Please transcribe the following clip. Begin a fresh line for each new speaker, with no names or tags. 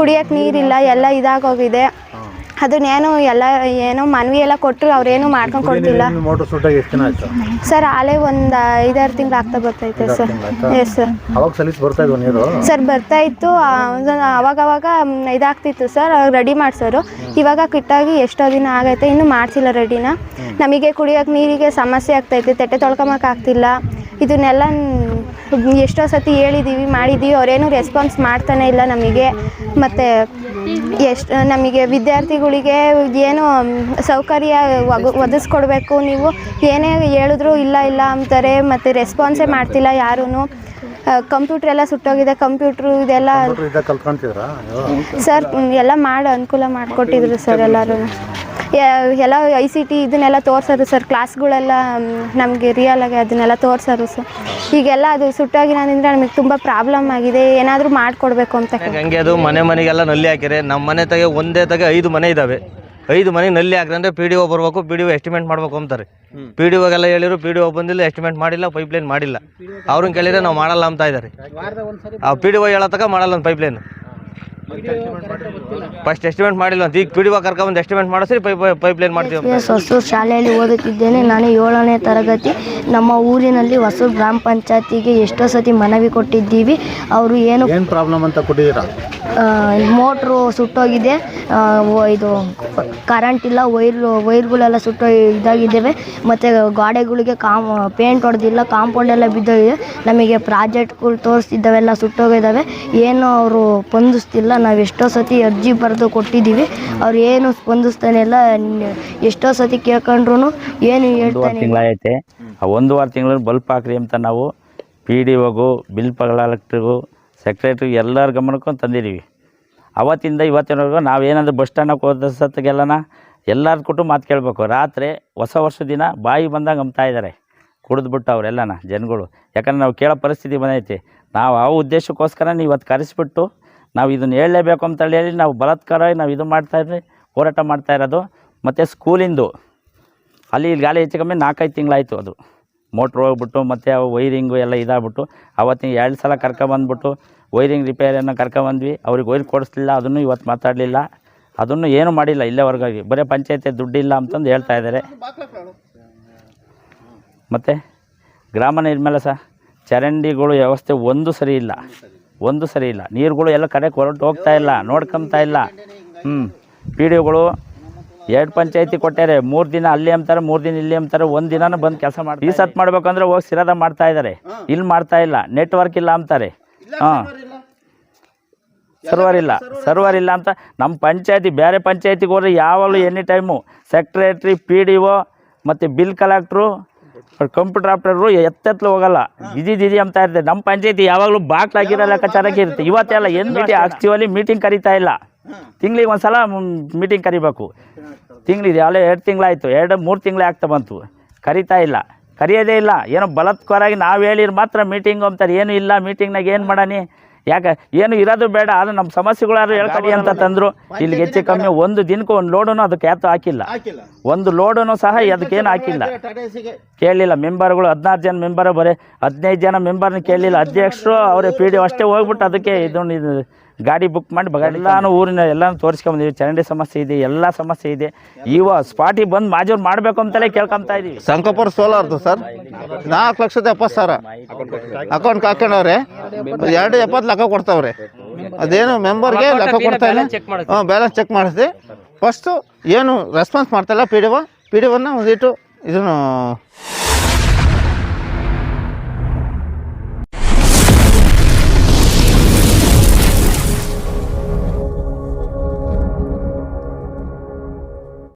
ಕುಡಿಯೋಕೆ ನೀರಿಲ್ಲ ಎಲ್ಲ ಇದಾಗೋಗಿದೆ. ಅದನ್ನೇನು ಎಲ್ಲ ಏನೋ ಮನವಿ ಎಲ್ಲ ಕೊಟ್ಟರು ಅವ್ರೇನು ಮಾಡ್ಕೊಂಡು ಕೊಡ್ತಿಲ್ಲ.
ಮೋಟರ್ ಸುಟ್ಟಾಗಿ ಎಷ್ಟು ದಿನ ಆಯ್ತು?
ಸರ್ ಆಲೆ ಒಂದು ಐದಾರು ತಿಂಗಳು ಆಗ್ತಾ ಬರ್ತೈತೆ ಸರ್. ಎಸ್ ಸರ್
ಅವಾಗ ಸಲೀಸ್ ಬರ್ತಾ ಇದ್ವು ನೀರು?
ಸರ್ ಬರ್ತಾ ಇತ್ತು. ಅವಾಗವಾಗ ಅವಾಗ ಅವಾಗ ಇದಾಗ್ತಿತ್ತು ಸರ್ ರೆಡಿ ಮಾಡ್ಸೋರು. ಇವಾಗ ಕಿಟ್ಟಾಗಿ ಎಷ್ಟೋ ದಿನ ಆಗೈತೆ ಇನ್ನೂ ಮಾಡಿಸಿಲ್ಲ ರೆಡಿನ. ನಮಗೆ ಕುಡಿಯೋಕೆ ನೀರಿಗೆ ಸಮಸ್ಯೆ ಆಗ್ತೈತೆ ತಟ್ಟೆ ತೊಳ್ಕೊಂಬಕ್ಕಾಗ್ತಿಲ್ಲ ಆಗ್ತಿಲ್ಲ. ಇದನ್ನೆಲ್ಲ ಎಷ್ಟೋ ಸತಿ ಹೇಳಿದ್ದೀವಿ ಮಾಡಿದ್ದೀವಿ ಅವರೇನು ರೆಸ್ಪಾನ್ಸ್ ಮಾಡ್ತಾನೆ ಇಲ್ಲ ನಮಗೆ. ಮತ್ತು ಎಷ್ಟು ನಮಗೆ ವಿದ್ಯಾರ್ಥಿಗಳಿಗೆ ಏನು ಸೌಕರ್ಯ ಒಗ ಒದಗಿಸ್ಕೊಡ್ಬೇಕು ನೀವು ಏನೇ ಹೇಳಿದ್ರು ಇಲ್ಲ ಇಲ್ಲ ಅಂತಾರೆ ಮತ್ತು ರೆಸ್ಪಾನ್ಸೇ ಮಾಡ್ತಿಲ್ಲ ಯಾರೂ ಕಂಪ್ಯೂಟ್ರ್ ಎಲ್ಲ ಸುಟ್ಟೋಗಿದೆ ಕಂಪ್ಯೂಟ್ರು ಇದೆಲ್ಲ ಸರ್ ಎಲ್ಲ ಮಾಡಿ ಅನುಕೂಲ ಮಾಡಿಕೊಟ್ಟಿದ್ರು ಸರ್ ಎಲ್ಲರೂ. ಎಲ್ಲ ಐ ಸಿ ಟಿ ಇದನ್ನೆಲ್ಲ ತೋರ್ಸೋರು ಸರ್ ಕ್ಲಾಸ್ಗಳೆಲ್ಲ ನಮಗೆ ರಿಯಲ್ ಆಗಿ ಅದನ್ನೆಲ್ಲ ತೋರ್ಸೋರು ಸರ್. ಈಗೆಲ್ಲ ಅದು ಸುಟ್ಟೋಗಿರೋದ್ರಿಂದ ನಮಗೆ ತುಂಬ ಪ್ರಾಬ್ಲಮ್ ಆಗಿದೆ. ಏನಾದರೂ ಮಾಡಿಕೊಡ್ಬೇಕು ಅಂತ
ಹಂಗೆ ಅದು ಮನೆ ಮನೆಗೆಲ್ಲ ನಲ್ಲಿ ಹಾಕಿರಿ ನಮ್ಮ ಮನೆ ತಗೆ ಒಂದೇ ತಗೆ ಐದು ಮನೆ ಇದ್ದಾವೆ ಐದು ಮನೆ ನಲ್ಲಿ ಹಾಕಿದ್ರೆ ಪಿ ಡಿ ಒ ಬರ್ಬೇಕು ಪಿ ಡಿ ಒ ಎಸ್ಟಿಮೇಟ್ ಮಾಡ್ಬೇಕು ಅಂತಾರೆ. ಪಿ ಡಿ ಒಗೆಲ್ಲ ಹೇಳಿರು ಪಿ ಡಿ ಒ ಬಂದಿಲ್ಲ ಎಸ್ಟಿಮೇಟ್ ಮಾಡಿಲ್ಲ ಪೈಪ್ಲೈನ್ ಮಾಡಿಲ್ಲ. ಅವ್ರನ್ನ ಕೇಳಿದ್ರೆ ನಾವು ಮಾಡಲ್ಲ ಅಂತ ಇದ್ದಾರೆ. ಆ ಪಿ ಡಿ ಒ ಹೇಳತಕ ಮಾಡಲ್ಲ ಒಂದು ಪೈಪ್ ಲೈನ್ ಫಸ್ಟ್ ಎಸ್ಟಿಮೇಟ್ ಮಾಡಿಲ್ಲ ಅಂತ. ಈಗ ಪಿ ಡಿ ಒ ಕರ್ಕೊಂಬಂದು ಎಸ್ಟಿಮೇಟ್ ಮಾಡಿಸ್ರಿ ಪೈಪ್ ಪೈಪ್ ಲೈನ್ ಮಾಡ್ತೀವಿ.
ಎಸ್ ಹೊಸೂರು ಶಾಲೆಯಲ್ಲಿ ಓದುತ್ತಿದ್ದೇನೆ. ನಾನು ಏಳನೇ ತರಗತಿ. ನಮ್ಮ ಊರಿನಲ್ಲಿ ಹೊಸೂರು ಗ್ರಾಮ ಪಂಚಾಯತಿಗೆ ಎಷ್ಟೋ ಸತಿ ಮನವಿ ಕೊಟ್ಟಿದ್ದೀವಿ. ಅವರು ಏನು
ಏನು ಪ್ರಾಬ್ಲಮ್ ಅಂತ ಕೊಟ್ಟಿದ್ದೀರಾ?
ಮೋಟ್ರು ಸುಟ್ಟೋಗಿದೆ. ಆ, ವ- ಇದು ಕರೆಂಟ್ ಇಲ್ಲ ವೈರ್ ವೈರ್ಗಳೆಲ್ಲ ಸುಟ್ಟೋ ಇದಾಗಿದ್ದಾವೆ. ಮತ್ತು ಗಾಡೆಗಳಿಗೆ ಕಾಮ್ ಪೇಂಟ್ ಹೊಡೆದಿಲ್ಲ ಕಾಂಪೌಂಡ್ ಎಲ್ಲ ಬಿದ್ದೋಗಿದೆ. ನಮಗೆ ಪ್ರಾಜೆಕ್ಟ್ಗಳು ತೋರಿಸ್ತಿದ್ದಾವೆಲ್ಲ ಸುಟ್ಟೋಗಿದ್ದಾವೆ. ಏನು ಅವರು ಸ್ಪಂದಿಸ್ತಿಲ್ಲ ನಾವು ಎಷ್ಟೋ ಸತಿ ಅರ್ಜಿ ಬರೆದು ಕೊಟ್ಟಿದ್ದೀವಿ. ಅವ್ರು ಏನು ಸ್ಪಂದಿಸ್ತಾನೆ ಇಲ್ಲ ಎಷ್ಟೋ ಸತಿ ಕೇಳ್ಕೊಂಡ್ರು ಏನು
ಒಂದೂವರೆ
ಹೇಳ್ತಾನೆ.
ತಿಂಗಳಾಗೈತೆ ಆ ಒಂದೂವರೆ ತಿಂಗಳು ಬಲ್ಪ್ ಹಾಕ್ರಿ ಅಂತ ನಾವು ಪಿ ಡಿ ಒಗು ಬಿಲ್ ಪಗಳಾಲಕ್ಟ್ರಿಗೂ ಸೆಕ್ರೆಟ್ರಿ ಎಲ್ಲರ ಗಮನಕ್ಕೂ ತಂದಿದ್ದೀವಿ. ಅವತ್ತಿಂದ ಇವತ್ತಿನವರೆಗೂ ನಾವೇನಾದರೂ ಬಸ್ ಸ್ಟ್ಯಾಂಡಕ್ಕೆ ಹೋದ ಸತ್ತಿಗೆಲ್ಲನ ಎಲ್ಲರ ಕೊಟ್ಟು ಮಾತು ಕೇಳಬೇಕು. ರಾತ್ರಿ ಹೊಸ ವರ್ಷ ದಿನ ಬಾಯಿ ಬಂದಂಗೆ ಅಂಬ್ತಾ ಇದ್ದಾರೆ ಕುಡಿದ್ಬಿಟ್ಟು ಅವರೆಲ್ಲನ ಜನಗಳು. ಯಾಕಂದ್ರೆ ನಾವು ಕೇಳೋ ಪರಿಸ್ಥಿತಿ ಬಂದೈತಿ. ನಾವು ಆ ಉದ್ದೇಶಕ್ಕೋಸ್ಕರ ಇವತ್ತು ಕರೆಸಿಬಿಟ್ಟು ನಾವು ಇದನ್ನು ಹೇಳಲೇಬೇಕು ಅಂತ ಹೇಳಿ ನಾವು ಬಲಾತ್ಕಾರ ನಾವು ಇದು ಮಾಡ್ತಾಯಿದ್ರಿ ಹೋರಾಟ ಮಾಡ್ತಾ ಇರೋದು. ಮತ್ತು ಸ್ಕೂಲಿಂದು, ಅಲ್ಲಿ ಇಲ್ಲಿ ಗಾಳಿ ಹೆಚ್ಚು ಕಮ್ಮಿ ನಾಲ್ಕೈದು ತಿಂಗಳಾಯಿತು ಅದು. ಮೋಟ್ರ್ ಹೋಗ್ಬಿಟ್ಟು, ಮತ್ತು ಅವು ವೈರಿಂಗು ಎಲ್ಲ ಇದಾಗ್ಬಿಟ್ಟು, ಅವತ್ತಿನ ಎರಡು ಸಲ ಕರ್ಕೊಬಂದ್ಬಿಟ್ಟು ವೈರಿಂಗ್ ರಿಪೇರಿಯನ್ನು ಕರ್ಕೊಬಂದ್ವಿ. ಅವ್ರಿಗೆ ವೈರ್ ಕೊಡಿಸ್ಲಿಲ್ಲ, ಅದನ್ನು ಇವತ್ತು ಮಾತಾಡಲಿಲ್ಲ. ಅದನ್ನು ಏನೂ ಮಾಡಿಲ್ಲ ಇಲ್ಲೇವರೆಗಾಗಿ ಬರೀ ಪಂಚಾಯತಿ ದುಡ್ಡಿಲ್ಲ ಅಂತಂದು ಹೇಳ್ತಾ ಇದ್ದಾರೆ ಮತ್ತು ಗ್ರಾಮ ನಿರ್ಮಲ ಸಹ ಚರಂಡಿಗಳು ವ್ಯವಸ್ಥೆ ಒಂದು ಸರಿ ಇಲ್ಲ. ಒಂದು ಸರಿ ಇಲ್ಲ. ನೀರುಗಳು ಎಲ್ಲ ಕಡೆ ಹೊರಟು ಹೋಗ್ತಾ ಇಲ್ಲ ನೋಡ್ಕೊಂತಾ ಇಲ್ಲ. ಹ್ಞೂ ಪಿ ಡಿ ಒಗಳು ಎರಡು ಪಂಚಾಯತಿ ಕೊಟ್ಟಾರೆ ಮೂರು ದಿನ ಅಲ್ಲಿ ಅಂತಾರೆ ಮೂರು ದಿನ ಇಲ್ಲಿ ಅಂತಾರೆ ಒಂದು ದಿನನೂ ಬಂದು ಕೆಲಸ ಮಾಡಿ ಈ ಸತ್ ಮಾಡ್ಬೇಕಂದ್ರೆ ಹೋಗಿ ಸಿರಾದ ಮಾಡ್ತಾ ಇದ್ದಾರೆ. ಇಲ್ಲಿ ಮಾಡ್ತಾ ಇಲ್ಲ ನೆಟ್ವರ್ಕ್ ಇಲ್ಲ ಅಂತಾರೆ. ಹಾಂ. ಸರ್ವರ್ ಇಲ್ಲ. ಸರ್ವರ್ ಇಲ್ಲ ಅಂತ ನಮ್ಮ ಪಂಚಾಯತಿ ಬೇರೆ ಪಂಚಾಯತಿಗೆ ಹೋದ್ರೆ ಯಾವಾಗಲೂ any time secretary P D O ಮತ್ತು ಬಿಲ್ ಕಲೆಕ್ಟ್ರು ಕಂಪ್ಯೂಟರ್ ಆಪ್ಟರು ಎತ್ತೆತ್ತಲು ಹೋಗಲ್ಲ. ದಿದಿ ದಿದಿ ಅಂತ ಇರ್ತದೆ. ನಮ್ಮ ಪಂಚಾಯತಿ ಯಾವಾಗಲೂ ಬಾಕ್ಲಾಗಿರೋ ಲೆಕ್ಕಾಚಾರಕ್ಕೆ ಇರುತ್ತೆ. ಇವತ್ತೆಲ್ಲ ಏನು ಮೀಟಿಂಗ್ ಆಕ್ಚುಲಿ ಮೀಟಿಂಗ್ ಕರೀತಾ ಇಲ್ಲ. ತಿಂಗಳಿಗೆ ಒಂದು ಸಲ ಮೀಟಿಂಗ್ ಕರಿಬೇಕು. ತಿಂಗಳಿದೆ ಅಲ್ಲೇ ಎರಡು ತಿಂಗಳಾಯಿತು. ಎರಡು ಮೂರು ತಿಂಗಳೇ ಆಗ್ತಾ ಬಂತು. ಕರಿತಾ ಇಲ್ಲ. ಕರೆಯೋದೇ ಇಲ್ಲ. ಏನೋ ಬಲತ್ಕರಾಗಿ ನಾವು ಹೇಳಿರ್ ಮಾತ್ರ ಮೀಟಿಂಗ್ ಅಂತಾರೆ. ಏನು ಇಲ್ಲ ಮೀಟಿಂಗ್ನಾಗ ಏನು ಮಾಡಾನಿ ಯಾಕೆ ಏನು ಇರೋದು ಬೇಡ ಅದು ನಮ್ಮ ಸಮಸ್ಯೆಗಳಾದ್ರು ಹೇಳ್ಕೊಡಿ ಅಂತ ತಂದರು. ಇಲ್ಲಿ ಹೆಚ್ಚು ಕಮ್ಮಿ ಒಂದು ದಿನಕ್ಕೂ ಒಂದು ಲೋಡನ್ನು ಅದಕ್ಕೆ ಯಾತು ಹಾಕಿಲ್ಲ. ಒಂದು ಲೋಡನ್ನು ಸಹ ಅದಕ್ಕೇನು ಹಾಕಿಲ್ಲ. ಕೇಳಲಿಲ್ಲ ಮೆಂಬರ್ಗಳು ಹದಿನಾರು ಜನ ಮೆಂಬರ್ ಬರೀ ಹದಿನೈದು ಜನ ಮೆಂಬರ್ನ ಕೇಳಲಿಲ್ಲ ಅಧ್ಯಕ್ಷರು ಅವರೇ ಪಿ ಡಿ ಅಷ್ಟೇ ಹೋಗ್ಬಿಟ್ಟು ಅದಕ್ಕೆ ಇದನ್ನು ಇದು ಗಾಡಿ ಬುಕ್ ಮಾಡಿ ಬಗ ಎಲ್ಲಾನು ಊರಿನ ಎಲ್ಲಾನು ತೋರಿಸ್ಕೊಂಬಂದಿವಿ. ಚರಂಡಿ ಸಮಸ್ಯೆ ಇದೆ ಎಲ್ಲ ಸಮಸ್ಯೆ ಇದೆ. ಇವ ಸ್ಪಾಟಿಗೆ ಬಂದು ಮಾಜೂರು ಮಾಡಬೇಕು ಅಂತಲೇ ಕೇಳ್ಕೊಂತ ಇದೀವಿ.
ಸಂಕಪುರ ಸೋಲಾರ್ದು ಸರ್. ನಾಲ್ಕು ಲಕ್ಷದ ಎಪ್ಪತ್ತು ಸಾವಿರ. ಅಕೌಂಟ್ ಹಾಕೊಂಡವ್ರೆ ಎರಡು ಎಪ್ಪತ್ತು ಲೆಕ್ಕ ಕೊಡ್ತಾವ್ರೆ. ಅದೇನು ಮೆಂಬರ್ಗೆ ಲೆಕ್ಕ ಕೊಡ್ತಾ ಇಲ್ಲ. ಹಾಂ ಬ್ಯಾಲೆನ್ಸ್ ಚೆಕ್ ಮಾಡಿಸಿ ಫಸ್ಟು ಏನು ರೆಸ್ಪಾನ್ಸ್ ಮಾಡ್ತಾಯಿಲ್ಲ P D O P D ಒನ್ನ ಒಂದಿಟ್ಟು ಇದನ್ನು